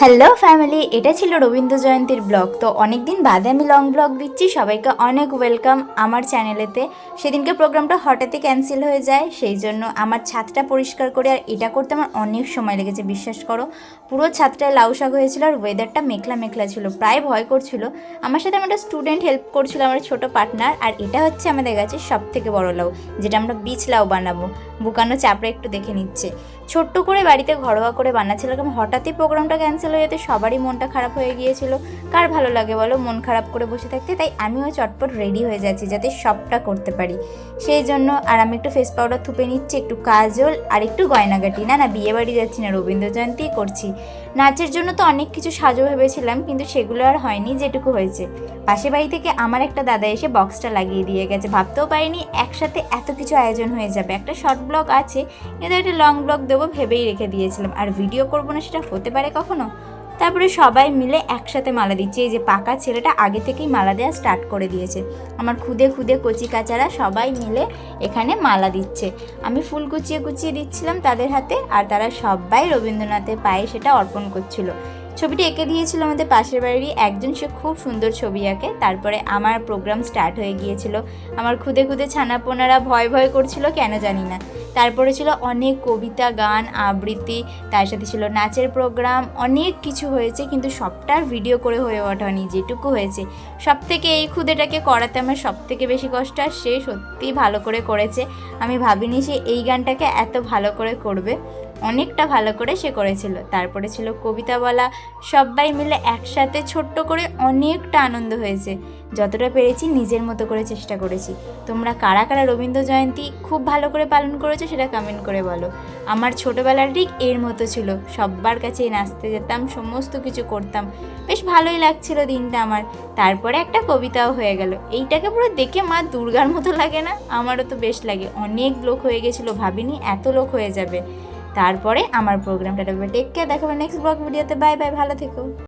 Hello family এটা ছিল Rabindra জয়ন্তীর blog. তো অনেক দিন বাদে আমি লং ব্লগ দিচ্ছি। সবাইকে অনেক ওয়েলকাম আমার চ্যানেলেতে সেদিনকে প্রোগ্রামটা হঠাৎই ক্যান্সেল হয়ে যায়। সেই জন্য আমার ছাদটা পরিষ্কার করে আর এটা করতে আমার অনেক সময় লেগেছে, বিশ্বাস করো। পুরো ছাদটায় লাউ শাক হয়েছিল আর ওয়েদারটা মেঘলা মেঘলা ছিল, প্রায় ভয় করছিল। আমার সাথে আমার স্টুডেন্ট হেল্প করছিল, আমার ছোট পার্টনার আর এটা হচ্ছে আমাদের কাছে সব থেকে বড় লাউ, যেটা আমরা বীজ লাউ বানাবো। বুকানো চাপড়ে একটু দেখে নিচ্ছে। ছোট্ট করে বাড়িতে ঘরোয়া করে বানাচ্ছিলাম কারণ হঠাৎই প্রোগ্রামটা ক্যান্সেল হয়ে যেতে সবারই মনটা খারাপ হয়ে গিয়েছিল। কার ভালো লাগে বলো? মন খারাপ করে বসে থাকতে, তাই আমিও চটপট রেডি হয়ে যাচ্ছি যাতে সবটা করতে পারি। সেই জন্য আর আমি একটু ফেস পাউডার থুপে নিচ্ছি, একটু কাজল আর একটু গয়নাগাটি। না না, বিয়ে বাড়ি যাচ্ছি না, রবীন্দ্র জয়ন্তীই করছি। নাচের জন্য তো অনেক কিছু সাজো ভেবেছিলাম, কিন্তু সেগুলো আর হয়নি যেটুকু হয়েছে। পাশে বাড়ি থেকে আমার একটা দাদা এসে বক্সটা লাগিয়ে দিয়ে গেছে। ভাবতেও পারিনি একসাথে এত কিছু আয়োজন হয়ে যাবে। একটা শর্ট ব্লগ আছে, কিন্তু একটা লং ব্লগ দেবো ভেবেই রেখে দিয়েছিলাম। আর ভিডিও করব না সেটা হতে পারে কখনো? তারপরে সবাই মিলে একসাথে মালা দিচ্ছে। এই যে পাকা ছেলেটা আগে থেকেই মালা দেওয়া স্টার্ট করে দিয়েছে। আমার খুদে খুদে কচি কাচারা সবাই মিলে এখানে মালা দিচ্ছে। আমি ফুল কুচিয়ে কুচিয়ে দিচ্ছিলাম তাদের হাতে আর তারা সবাই রবীন্দ্রনাথের পায়ে সেটা অর্পণ করছিল। ছবিটি এঁকে দিয়েছিল আমাদের পাশের বাড়িরই একজন, সে খুব সুন্দর ছবি আঁকে। তারপরে আমার প্রোগ্রাম স্টার্ট হয়ে গিয়েছিল। আমার খুদে খুদে ছানাপোনারা ভয় ভয় করছিল, কেন জানি না। তারপরে ছিল অনেক কবিতা, গান, আবৃত্তি, তার সাথে ছিল নাচের প্রোগ্রাম, অনেক কিছু হয়েছে, কিন্তু সবটার ভিডিও করে হয়ে ওঠেনি যেটুকু হয়েছে। সব থেকে এই ক্ষুদেটাকে করাতে আমার সব থেকে বেশি কষ্ট, আর সে সত্যি ভালো করে করেছে। আমি ভাবিনি সে এই গানটাকে এত ভালো করে করবে। অনেকটা ভালো করে সে করেছিল। তারপরে ছিল কবিতা বলা। সবাই মিলে একসাথে ছোট্ট করে অনেকটা আনন্দ হয়েছে। যতটা পেরেছি নিজের মতো করে চেষ্টা করেছি। তোমরা কারা কারা রবীন্দ্র জয়ন্তী খুব ভালো করে পালন করেছ সেটা কমেন্ট করে বলো। আমার ছোটোবেলার ঠিক এর মতো ছিল। সব্বার কাছেই নাচতে যেতাম, সমস্ত কিছু করতাম। বেশ ভালোই লাগছিল দিনটা আমার। তারপরে একটা কবিতাও হয়ে গেল। এইটাকে পুরো দেখে মা দুর্গার মতো লাগে না? আমারও তো বেশ লাগে। অনেক লোক হয়ে গেছিল ভাবিনি এত লোক হয়ে যাবে। তারপরে আমার প্রোগ্রামটা টেক কেয়ার দেখাবো নেক্সট ব্লগ ভিডিওতে বাই বাই ভালো থেকো।